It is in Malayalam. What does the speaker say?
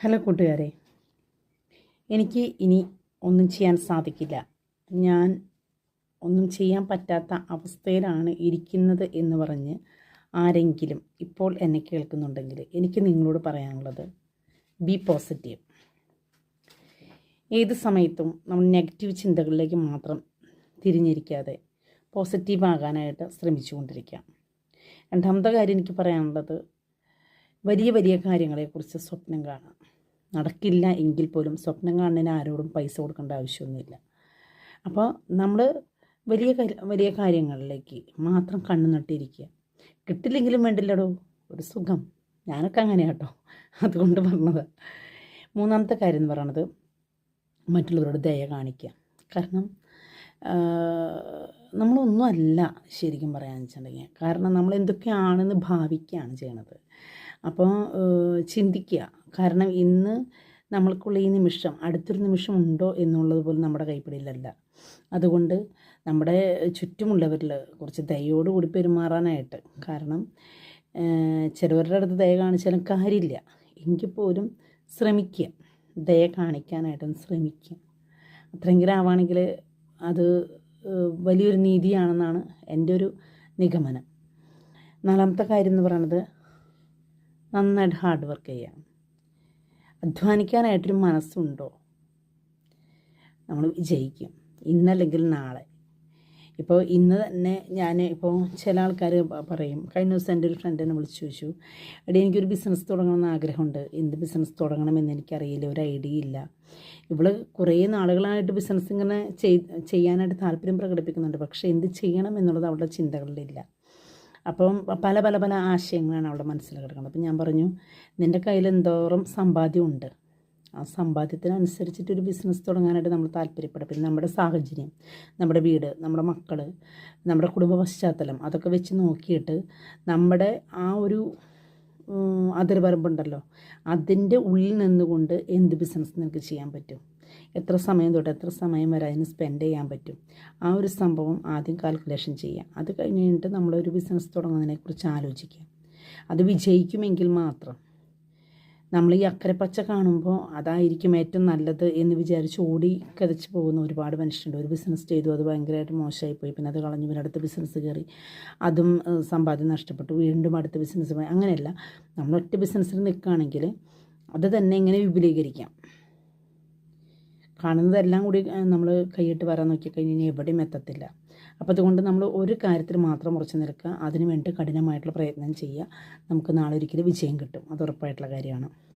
ഹലോ കൂട്ടുകാരെ. എനിക്ക് ഇനി ഒന്നും ചെയ്യാൻ സാധിക്കില്ല. ഞാൻ ഒന്നും ചെയ്യാൻ പറ്റാത്ത അവസ്ഥയിലാണ് ഇരിക്കുന്നത് എന്ന് പറഞ്ഞ് ആരെങ്കിലും ഇപ്പോൾ എന്നെ കേൾക്കുന്നുണ്ടെങ്കിൽ എനിക്ക് നിങ്ങളോട് പറയാനുള്ളത് ബി പോസിറ്റീവ് ഏത് സമയത്തും നമ്മൾ നെഗറ്റീവ് ചിന്തകളിലേക്ക് മാത്രം തിരിഞ്ഞിരിക്കാതെ പോസിറ്റീവ് ആകാനായിട്ട് ശ്രമിച്ചുകൊണ്ടിരിക്കാം. രണ്ടാമത്തെ കാര്യം എനിക്ക് പറയാനുള്ളത് വലിയ വലിയ കാര്യങ്ങളെക്കുറിച്ച് സ്വപ്നം കാണാം. നടക്കില്ല എങ്കിൽ പോലും സ്വപ്നം കാണുന്നതിന് ആരോടും പൈസ കൊടുക്കേണ്ട ആവശ്യമൊന്നുമില്ല. അപ്പോൾ നമ്മൾ വലിയ വലിയ കാര്യങ്ങളിലേക്ക് മാത്രം കണ്ണു നട്ടിരിക്കുക. കിട്ടില്ലെങ്കിലും വേണ്ടില്ലടോ ഒരു സുഖം. ഞാനൊക്കെ അങ്ങനെ കേട്ടോ അതുകൊണ്ട് പറഞ്ഞത്. മൂന്നാമത്തെ കാര്യം എന്ന് പറയണത് മറ്റുള്ളവരോട് ദയ കാണിക്കുക. കാരണം നമ്മളൊന്നും അല്ല ശരിക്കും പറയാന്ന് വെച്ചിട്ടുണ്ടെങ്കിൽ. കാരണം നമ്മൾ എന്തൊക്കെയാണെന്ന് ഭാവിക്കുകയാണ് ചെയ്യണത്. അപ്പോൾ ചിന്തിക്കുക. കാരണം ഇന്ന് നമ്മൾക്കുള്ള ഈ നിമിഷം അടുത്തൊരു നിമിഷം ഉണ്ടോ എന്നുള്ളത് പോലും നമ്മുടെ കൈപ്പിടിയിലല്ല. അതുകൊണ്ട് നമ്മുടെ ചുറ്റുമുള്ളവരിൽ കുറച്ച് ദയോടുകൂടി പെരുമാറാനായിട്ട്. കാരണം ചിലവരുടെ അടുത്ത് ദയ കാണിച്ചാലും കാര്യമില്ല. എങ്കിൽ പോലും ശ്രമിക്കുക. ദയ കാണിക്കാനായിട്ടൊന്ന് ശ്രമിക്കുക. അത്രയെങ്കിലും ആവുകയാണെങ്കിൽ അത് വലിയൊരു നീതിയാണെന്നാണ് എന്റെ ഒരു നിഗമനം. നാലാമത്തെ കാര്യം എന്ന് പറയുന്നത് നന്നായിട്ട് ഹാർഡ് വർക്ക് ചെയ്യാം. അധ്വാനിക്കാനായിട്ടൊരു മനസ്സുണ്ടോ? നമ്മൾ വിജയിക്കും. ഇന്നല്ലെങ്കിൽ നാളെ. ഇപ്പോൾ ഇന്ന് തന്നെ ഞാൻ ഇപ്പോൾ ചില ആൾക്കാർ പറയും കഴിഞ്ഞ ദിവസം എന്റെ ഒരു ഫ്രണ്ട് എന്നെ വിളിച്ചു ചോദിച്ചു എടി എനിക്കൊരു ബിസിനസ് തുടങ്ങണമെന്ന് ആഗ്രഹമുണ്ട്. എന്ത് ബിസിനസ് തുടങ്ങണമെന്ന് എനിക്കറിയില്ല ഒരു ഐഡിയ ഇല്ല. ഇവൾ കുറേ നാളുകളായിട്ട് ബിസിനസ് ഇങ്ങനെ ചെയ് ചെയ്യാനായിട്ട് താല്പര്യം പ്രകടിപ്പിക്കുന്നുണ്ട്. പക്ഷേ എന്ത് ചെയ്യണം എന്നുള്ളത് അവളുടെ ചിന്തകളിലില്ല അപ്പം പല പല പല ആശയങ്ങളാണ് അവളുടെ മനസ്സിൽ കിടക്കുന്നത്. അപ്പം ഞാൻ പറഞ്ഞു നിന്റെ കയ്യിൽ എന്തോറും സമ്പാദ്യമുണ്ട് ആ സമ്പാദ്യത്തിനനുസരിച്ചിട്ട് ഒരു ബിസിനസ് തുടങ്ങാനായിട്ട് നമ്മൾ താല്പര്യപ്പെടും. പിന്നെ നമ്മുടെ സാഹചര്യം നമ്മുടെ വീട് നമ്മുടെ മക്കൾ നമ്മുടെ കുടുംബ പശ്ചാത്തലം അതൊക്കെ വെച്ച് നോക്കിയിട്ട് നമ്മുടെ ആ ഒരു അതിർവരമ്പുണ്ടല്ലോ അതിന്റെ ഉള്ളിൽ നിന്നുകൊണ്ട് എന്ത് ബിസിനസ് നിങ്ങൾക്ക് ചെയ്യാൻ പറ്റും? എത്ര സമയം തൊട്ട് എത്ര സമയം വരെ അതിന് സ്പെൻഡ് ചെയ്യാൻ പറ്റും? ആ ഒരു സംഭവം ആദ്യം കാൽക്കുലേഷൻ ചെയ്യാം അത് കഴിഞ്ഞ് കഴിഞ്ഞിട്ട് നമ്മളൊരു ബിസിനസ് തുടങ്ങുന്നതിനെക്കുറിച്ച് ആലോചിക്കാം അത് വിജയിക്കുമെങ്കിൽ മാത്രം. നമ്മൾ ഈ അക്കരെ പച്ച കാണുമ്പോൾ അതായിരിക്കും ഏറ്റവും നല്ലത് എന്ന് വിചാരിച്ച് ഓടി കതച്ച് പോകുന്ന ഒരുപാട് മനുഷ്യരുണ്ട്. ഒരു ബിസിനസ് ചെയ്തു അത് ഭയങ്കരമായിട്ട് മോശമായി പോയി. പിന്നെ അത് കളഞ്ഞു പിന്നെ അടുത്ത ബിസിനസ് കയറി. അതും സമ്പാദ്യം നഷ്ടപ്പെട്ടു. വീണ്ടും അടുത്ത ബിസിനസ് പോയി. അങ്ങനെയല്ല. നമ്മൾ ഒറ്റ ബിസിനസ്സിൽ നിൽക്കുകയാണെങ്കിൽ അത് തന്നെ ഇങ്ങനെ വിപുലീകരിക്കാം? കാണുന്നതെല്ലാം കൂടി നമ്മൾ കൈയിട്ട് വരാൻ നോക്കിക്കഴിഞ്ഞ് കഴിഞ്ഞാൽ എവിടെയും എത്തത്തില്ല. അപ്പോൾ അതുകൊണ്ട് നമ്മൾ ഒരു കാര്യത്തിൽ മാത്രം ഉറച്ചു നിൽക്കുക. അതിനു വേണ്ടി കഠിനമായിട്ടുള്ള പ്രയത്നം ചെയ്യുക. നമുക്ക് നാളെ ഒരിക്കലും വിജയം കിട്ടും. അത് ഉറപ്പായിട്ടുള്ള കാര്യമാണ്.